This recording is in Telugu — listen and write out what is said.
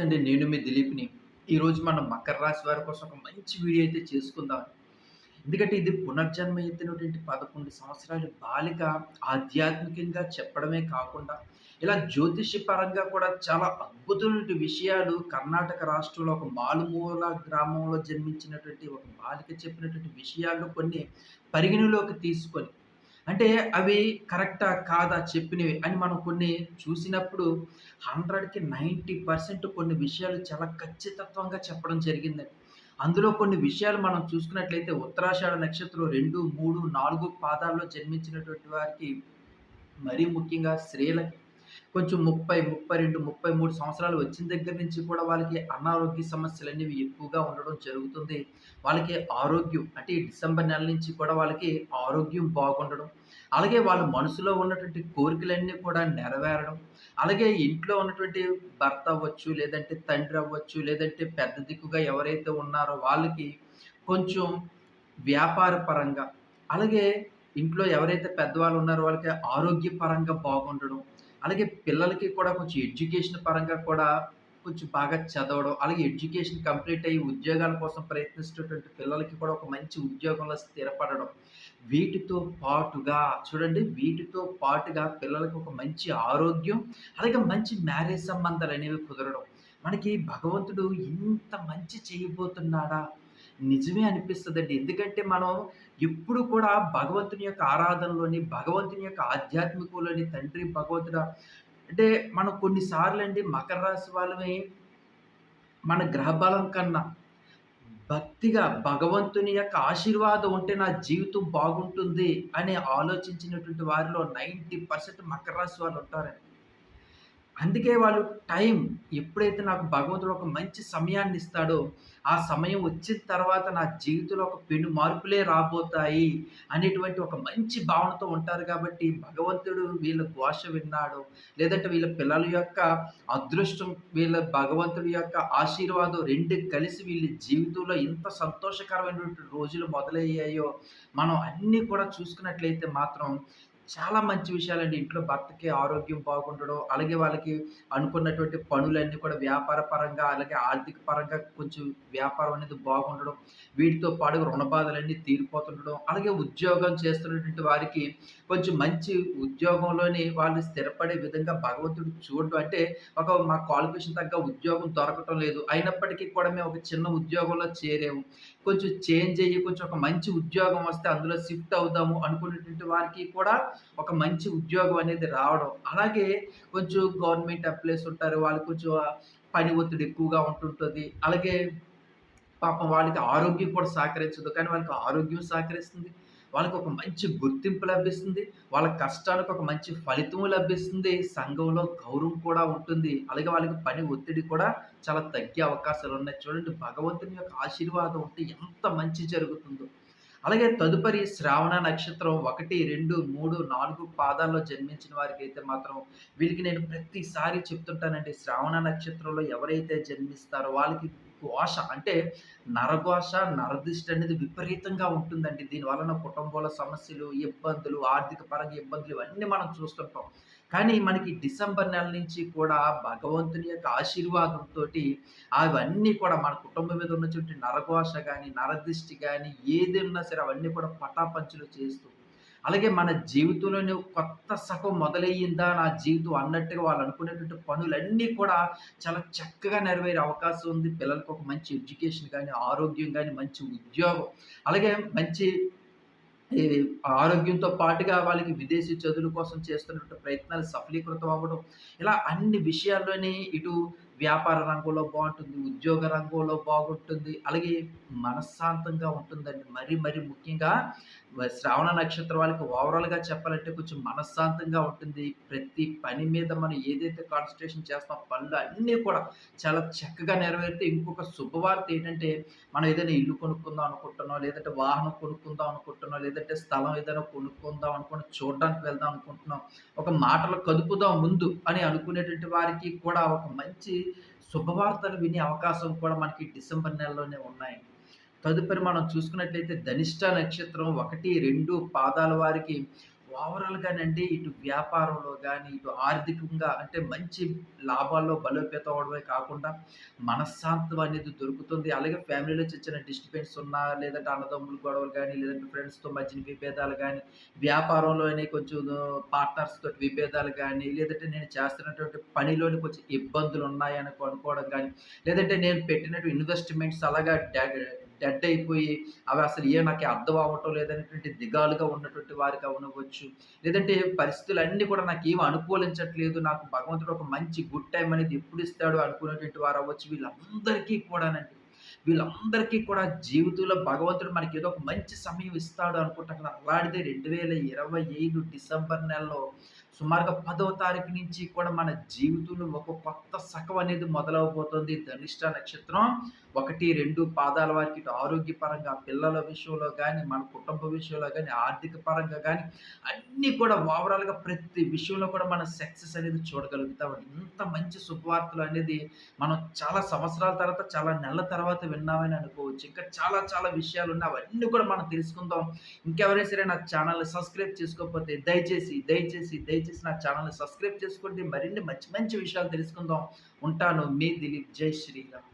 నమస్తే అండి నేను మీ దిలీప్ని. ఈరోజు మనం మకర రాశి వారి కోసం ఒక మంచి వీడియో అయితే చేసుకుందాం. ఎందుకంటే ఇది పునర్జన్మ ఎత్తినటువంటి పదకొండు సంవత్సరాల బాలిక ఆధ్యాత్మికంగా చెప్పడమే కాకుండా ఇలా జ్యోతిష్య పరంగా కూడా చాలా అద్భుతమైన విషయాలు కర్ణాటక రాష్ట్రంలో ఒక మాలుమూల గ్రామంలో జన్మించినటువంటి ఒక బాలిక చెప్పినటువంటి విషయాలు కొన్ని పరిగణలోకి తీసుకొని అంటే అవి కరెక్టా కాదా చెప్పినవి అని మనం కొన్ని చూసినప్పుడు హండ్రెడ్‌కి 90% కొన్ని విషయాలు చాలా ఖచ్చితత్వంగా చెప్పడం జరిగిందండి. అందులో కొన్ని విషయాలు మనం చూసుకున్నట్లయితే ఉత్తరాషాఢ నక్షత్రం 2, 3, 4 పాదాల్లో జన్మించినటువంటి వారికి మరీ ముఖ్యంగా స్త్రీలకి కొంచెం 30, 32, 33 సంవత్సరాలు వచ్చిన దగ్గర నుంచి కూడా వాళ్ళకి అనారోగ్య సమస్యలు అనేవి ఎక్కువగా ఉండడం జరుగుతుంది. వాళ్ళకి ఆరోగ్యం అంటే డిసెంబర్ నెల నుంచి కూడా వాళ్ళకి ఆరోగ్యం బాగుండడం. అలాగే వాళ్ళ మనసులో ఉన్నటువంటి కోరికలన్నీ కూడా నెరవేరడం. అలాగే ఇంట్లో ఉన్నటువంటి భర్త అవ్వచ్చు, లేదంటే తండ్రి అవ్వచ్చు, లేదంటే పెద్ద దిక్కుగా ఎవరైతే ఉన్నారో వాళ్ళకి కొంచెం వ్యాపార పరంగా, అలాగే ఇంట్లో ఎవరైతే పెద్దవాళ్ళు ఉన్నారో వాళ్ళకి ఆరోగ్యపరంగా బాగుండడం. అలాగే పిల్లలకి కూడా కొంచెం ఎడ్యుకేషన్ పరంగా కూడా కొంచెం బాగా చదవడం, అలాగే ఎడ్యుకేషన్ కంప్లీట్ అయ్యి ఉద్యోగాల కోసం ప్రయత్నిస్తున్నటువంటి పిల్లలకి కూడా ఒక మంచి ఉద్యోగంలో స్థిరపడడం. వీటితో పాటుగా చూడండి వీటితో పాటుగా పిల్లలకి ఒక మంచి ఆరోగ్యం, అలాగే మంచి మ్యారేజ్ సంబంధాలు అనేవి కుదరడం. మనకి భగవంతుడు ఇంత మంచి చేయబోతున్నాడా? నిజమే అనిపిస్తుందండి ఎందుకంటే మనం ఎప్పుడు కూడా భగవంతుని యొక్క ఆరాధనలోని, భగవంతుని యొక్క ఆధ్యాత్మికలోని తండ్రి భగవంతుడు అంటే మనం కొన్నిసార్లు అండి మకర రాశి వాళ్ళమి మన గ్రహబలం కన్నా భక్తిగా భగవంతుని యొక్క ఆశీర్వాదం ఉంటే నా జీవితం బాగుంటుంది అని ఆలోచించినటువంటి వారిలో 90% మకర రాశి వాళ్ళు ఉంటారండి. అందుకే వాళ్ళు టైం ఎప్పుడైతే నాకు భగవంతుడు ఒక మంచి సమయాన్ని ఇస్తాడో, ఆ సమయం వచ్చిన తర్వాత నా జీవితంలో ఒక పెను మార్పులే రాబోతాయి అనేటువంటి ఒక మంచి భావనతో ఉంటారు కాబట్టి, భగవంతుడు వీళ్ళ ఘోష విన్నాడు లేదంటే వీళ్ళ పిల్లల యొక్క అదృష్టం, వీళ్ళ భగవంతుడి యొక్క ఆశీర్వాదం రెండు కలిసి వీళ్ళ జీవితంలో ఎంత సంతోషకరమైనటువంటి రోజులు మొదలయ్యాయో, మనం అన్నీ కూడా చూసుకున్నట్లయితే మాత్రం చాలా మంచి విషయాలండి. ఇంట్లో భర్తకి ఆరోగ్యం బాగుండడం, అలాగే వాళ్ళకి అనుకున్నటువంటి పనులన్నీ కూడా వ్యాపార పరంగా, అలాగే ఆర్థిక పరంగా కొంచెం వ్యాపారం అనేది బాగుండడం. వీటితో పాటు రుణ బాధలన్నీ తీరిపోతుండడం. అలాగే ఉద్యోగం చేస్తున్నటువంటి వారికి కొంచెం మంచి ఉద్యోగంలోని వాళ్ళు స్థిరపడే విధంగా భగవంతుడు చూడడం. అంటే ఒక మా క్వాలిఫికేషన్ తగ్గ ఉద్యోగం దొరకటం లేదు. అయినప్పటికీ కూడా మేము ఒక చిన్న ఉద్యోగంలో చేరాము. కొంచెం చేంజ్ అయ్యి కొంచెం ఒక మంచి ఉద్యోగం వస్తే అందులో షిఫ్ట్ అవుదాము అనుకునేటువంటి వారికి కూడా ఒక మంచి ఉద్యోగం అనేది రావడం. అలాగే కొంచెం గవర్నమెంట్ ఎంప్లాయీస్ ఉంటారు. వాళ్ళు కొంచెం పని ఒత్తిడి ఎక్కువగా ఉంటుంటుంది అలాగే పాపం వాళ్ళకి ఆరోగ్యం కూడా సహకరించదు. కానీ వాళ్ళకి ఆరోగ్యం సహకరిస్తుంది. వాళ్ళకి ఒక మంచి గుర్తింపు లభిస్తుంది. వాళ్ళ కష్టానికి ఒక మంచి ఫలితం లభిస్తుంది. సంఘంలో గౌరవం కూడా ఉంటుంది. అలాగే వాళ్ళకి పని ఒత్తిడి కూడా చాలా తగ్గే అవకాశాలు ఉన్నాయి చూడండి భగవంతుని యొక్క ఆశీర్వాదం ఉంటే ఎంత మంచి జరుగుతుందో. అలాగే తదుపరి శ్రావణ నక్షత్రం 1, 2, 3, 4 పాదాల్లో జన్మించిన వారికైతే మాత్రం వీళ్ళకి నేను ప్రతిసారి చెప్తుంటానండి. శ్రావణ నక్షత్రంలో ఎవరైతే జన్మిస్తారో వాళ్ళకి ఘోష అంటే నరఘోష, నరదిష్టి అనేది విపరీతంగా ఉంటుందండి. దీని వలన కుటుంబంలో సమస్యలు, ఇబ్బందులు, ఆర్థిక పరంగా ఇబ్బందులు ఇవన్నీ మనం చూస్తుంటాం. కానీ మనకి డిసెంబర్ నెల నుంచి కూడా భగవంతుని యొక్క ఆశీర్వాదంతో అవన్నీ కూడా మన కుటుంబం మీద ఉన్నటువంటి నరఘోష కానీ నరదిష్టి కానీ ఏది ఉన్నా సరే అవన్నీ కూడా పటాపంచులు చేస్తూ, అలాగే మన జీవితంలోనే కొత్త సగం మొదలయ్యిందా నా జీవితం అన్నట్టుగా వాళ్ళు అనుకునేటువంటి పనులన్నీ కూడా చాలా చక్కగా నెరవేరే అవకాశం ఉంది. పిల్లలకు ఒక మంచి ఎడ్యుకేషన్ కానీ ఆరోగ్యం కానీ మంచి ఉద్యోగం, అలాగే మంచి ఆరోగ్యంతో పాటుగా వాళ్ళకి విదేశీ చదువుల కోసం చేస్తున్నటువంటి ప్రయత్నాలు సఫలీకృతం అవ్వడం. ఇలా అన్ని విషయాల్లోని ఇటు వ్యాపార రంగంలో బాగుంటుంది ఉద్యోగ రంగంలో బాగుంటుంది. అలాగే మనశ్శాంతంగా ఉంటుందండి. మరి మరి ముఖ్యంగా శ్రావణ నక్షత్రం వాళ్ళకి ఓవరాల్‌గా చెప్పాలంటే కొంచెం మనశ్శాంతంగా ఉంటుంది. ప్రతి పని మీద మనం ఏదైతే కాన్సన్ట్రేషన్ చేస్తామో పనులు అన్నీ కూడా చాలా చక్కగా నెరవేరితే ఇంకొక శుభవార్త ఏంటంటే మనం ఏదైనా ఇల్లు కొనుక్కుందాం అనుకుంటున్నాం, లేదంటే వాహనం కొనుక్కుందాం అనుకుంటున్నాం, లేదంటే స్థలం ఏదైనా కొనుక్కుందాం అనుకుని చూడడానికి వెళ్దాం అనుకుంటున్నాం. ఒక మాటలు కదుపుదాం ముందు అని అనుకునేటువంటి వారికి కూడా ఒక మంచి శుభవార్తలు వినే అవకాశం కూడా మనకి డిసెంబర్ నెలలోనే ఉన్నాయి. తదుపరి మనం చూసుకున్నట్లయితే ధనిష్ట నక్షత్రం 1, 2 పాదాల వారికి ఓవరాల్‌గానండి ఇటు వ్యాపారంలో కానీ ఇటు ఆర్థికంగా అంటే మంచి లాభాల్లో బలోపేతం అవడమే కాకుండా, మనశ్శాంతం అనేది దొరుకుతుంది. అలాగే ఫ్యామిలీలో చిన్న చిన్న డిస్టర్బెన్స్ ఉన్నా, లేదంటే అన్నదమ్ములు గొడవలు కానీ లేదంటే ఫ్రెండ్స్‌తో మధ్య విభేదాలు కానీ వ్యాపారంలోనే కొంచెం పార్ట్నర్స్ తోటి విభేదాలు కానీ లేదంటే నేను చేస్తున్నటువంటి పనిలోని కొంచెం ఇబ్బందులు ఉన్నాయని అనుకోవడం కానీ లేదంటే నేను పెట్టినట్టు ఇన్వెస్ట్‌మెంట్స్ అలాగా డెడ్ అయిపోయి అవి అసలు ఏ నాకు అర్థం అవ్వటం లేదనేటువంటి దిగాలుగా ఉన్నటువంటి వారికి ఉండవచ్చు లేదంటే పరిస్థితులన్నీ కూడా నాకు ఏమి అనుకూలించట్లేదు. నాకు భగవంతుడు ఒక మంచి గుడ్ టైం అనేది ఎప్పుడు ఇస్తాడు అనుకునేటువంటి వారు అవ్వచ్చు. వీళ్ళందరికీ కూడానండి. వీళ్ళందరికీ కూడా జీవితంలో భగవంతుడు మనకి ఏదో ఒక మంచి సమయం ఇస్తాడు అనుకుంటాం కదా! అలాంటిదే 2025 డిసెంబర్ నెలలో సుమారుగా పదవ తారీఖు నుంచి కూడా మన జీవితంలో ఒక కొత్త సకం అనేది మొదలవబోతుంది. ధనిష్ట నక్షత్రం 1, 2 పాదాల వారికి ఇటు ఆరోగ్యపరంగా, పిల్లల విషయంలో కానీ మన కుటుంబ విషయంలో కానీ ఆర్థిక పరంగా కానీ అన్నీ కూడా ఓవరాల్‌గా ప్రతి విషయంలో కూడా మనం సక్సెస్ అనేది చూడగలుగుతాం ఇంత మంచి శుభవార్తలు అనేది మనం చాలా సంవత్సరాల తర్వాత, చాలా నెలల తర్వాత విన్నామని అనుకోవచ్చు. ఇంకా చాలా చాలా విషయాలు ఉన్నాయి అవన్నీ కూడా మనం తెలుసుకుందాం. ఇంకెవరైనా సరే నా ఛానల్ సబ్స్క్రైబ్ చేసుకోకపోతే దయచేసి, దయచేసి, దయచేసి నా ఛానల్ని సబ్స్క్రైబ్ చేసుకోండి. మరిన్ని మంచి మంచి విషయాలు తెలుసుకుందాం. ఉంటాను. మీ దిలీప్. జై శ్రీరామ్.